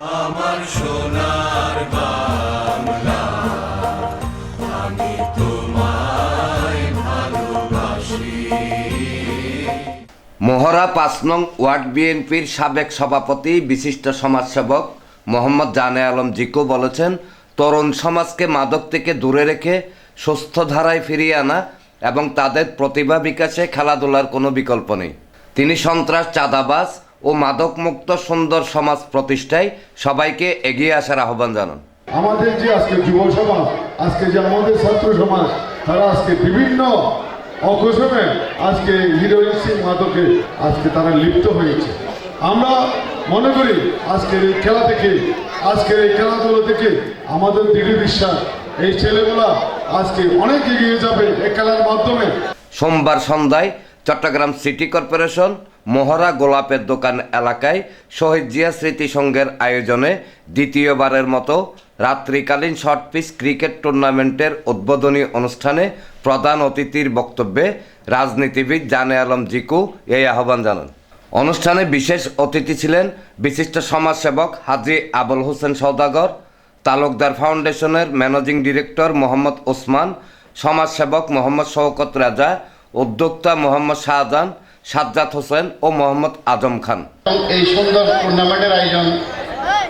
আমার সোনার বাংলা, আমি তোমায় ভালোবাসি। মহড়া পাঁচ নং ওয়ার্ড বিএনপির সাবেক সভাপতি, বিশিষ্ট সমাজসেবক মোহাম্মদ জানে আলম জিকু বলেছেন, তরুণ সমাজকে মাদক থেকে দূরে রেখে, সুস্থ ধারায় ফিরিয়ে আনা এবং তাদের প্রতিভা বিকাশে খেলাধুলার কোনো বিকল্প নেই। তিনি সন্ত্রাস, চাঁদাবাজ ও মাদকমুক্ত সুন্দর সমাজ প্রতিষ্ঠায় সবাইকে এগিয়ে আসার আহ্বান জানান। আমাদের যে আজকে যুব সমাজ আজকে যে আমাদের ছাত্র সমাজ তারা আজকে বিভিন্ন অকসমে আজকে হিরোইন সিং মাদকে আজকে তারা লিপ্ত হয়েছে। আমরা মনে করি আজকের এই খেলা থেকে আজকের এই খেলাধুলো থেকে আমাদের দৃঢ় বিশ্বাস এই ছেলেগুলা আজকে অনেক এগিয়ে যাবে এই খেলার মাধ্যমে। সোমবার সন্ধ্যায় চট্টগ্রাম সিটি কর্পোরেশন মোহরা গোলাপের দোকান এলাকায় শহীদ জিয়া স্মৃতি সংঘের আয়োজনে দ্বিতীয়বারের মতো রাত্রিকালীন শর্ট পিচ ক্রিকেট টুর্নামেন্টের উদ্বোধনী অনুষ্ঠানে প্রধান অতিথির বক্তব্যে রাজনীতিবিদ জানে আলম জিকু এই আহ্বান জানান। অনুষ্ঠানে বিশেষ অতিথি ছিলেন বিশিষ্ট সমাজসেবক হাজি আবুল হোসেন সৌদাগর তালুকদার ফাউন্ডেশনের ম্যানেজিং ডিরেক্টর মোহাম্মদ ওসমান, সমাজসেবক মোহাম্মদ শওকত রাজা, উদ্যোক্তা মোহাম্মদ শাহজাহান সাজ্জাদ হোসেন ও মোহাম্মদ আজম খান। এই সুন্দর টুর্নামেন্টের আয়োজন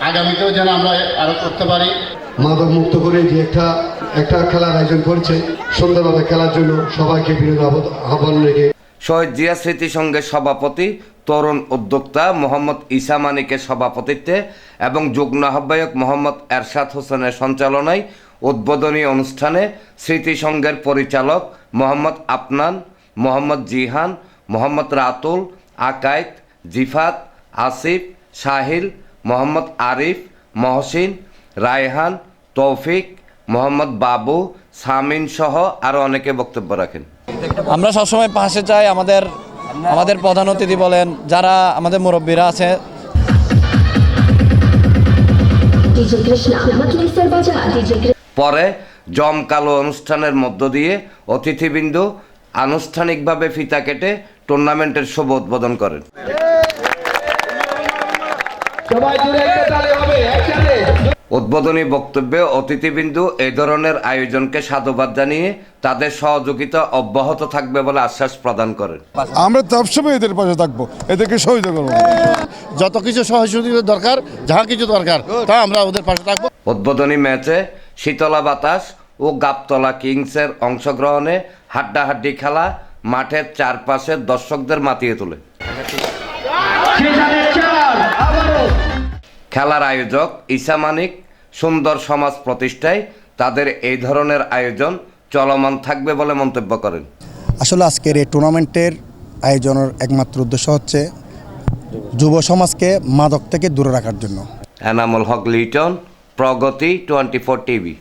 আগামীতেও যেন আমরা আরও করতে পারি। মাদক মুক্ত করে যে একটা একটা খেলার আয়োজন করছে সুন্দরভাবে খেলার জন্য সবাইকে বিনোদ আহ্বান- রেখে। শহীদ জিয়া স্মৃতি সংঘের সভাপতি তরুণ উদ্যোক্তা মোহাম্মদ ইসা মানিকের সভাপতিত্বে এবং যুগ্ম আহ্বায়ক মোহাম্মদ এরশাদ হোসেনের সঞ্চালনায় উদ্বোধনী অনুষ্ঠানে স্মৃতি সংঘের পরিচালক মোহাম্মদ আফনান মোহাম্মদ জিহান মোহাম্মদ রাতুল আকায়েত জিফাত আসিফ সাহিল মোহাম্মদ আরিফ মহসিন রায়হান তৌফিক মোহাম্মদ বাবু সামিন সহ আরও অনেকে বক্তব্য রাখেন আমরা সবসময় পাশে চাই আমাদের আমাদের প্রধান অতিথি বলেন যারা আমাদের মুরব্বীরা আছে. পরে জমকালো অনুষ্ঠানের মধ্য দিয়ে অতিথিবৃন্দ আনুষ্ঠানিকভাবে ফিতা কেটে টুর্নামেন্টের শুভ উদ্বোধন করেন। উদ্বোধনী বক্তব্যে অতিথিবিন্দু এই ধরনের আয়োজনকে সাধুবাদ জানিয়ে তাদের সহযোগিতা অব্যাহত থাকবে বলে আশ্বাস প্রদান করেন। আমরা সবসময় এদের পাশে থাকব এদেরকে সহযোগিতা করব। যত কিছু সহযোগিতা দরকার যা কিছু দরকার তা আমরা ওদের পাশে থাকব। উদ্বোধনী ম্যাচে শীতলা বাতাস ও গাবতলা কিংসের অংশগ্রহণে হাড্ডাহাড্ডি খেলা মাঠের চারপাশে দর্শকদের মাতিয়ে তোলে। খেলার আয়োজক ঈসা মানিক সুন্দর সমাজ প্রতিষ্ঠায় তাদের এই ধরনের আয়োজন চলমান থাকবে বলে মন্তব্য করেন। আসলে আজকের এই টুর্নামেন্টের আয়োজনের একমাত্র উদ্দেশ্য হচ্ছে যুব সমাজকে মাদক থেকে দূরে রাখার জন্য। Enamul Haque Liton Pragati twenty four TV.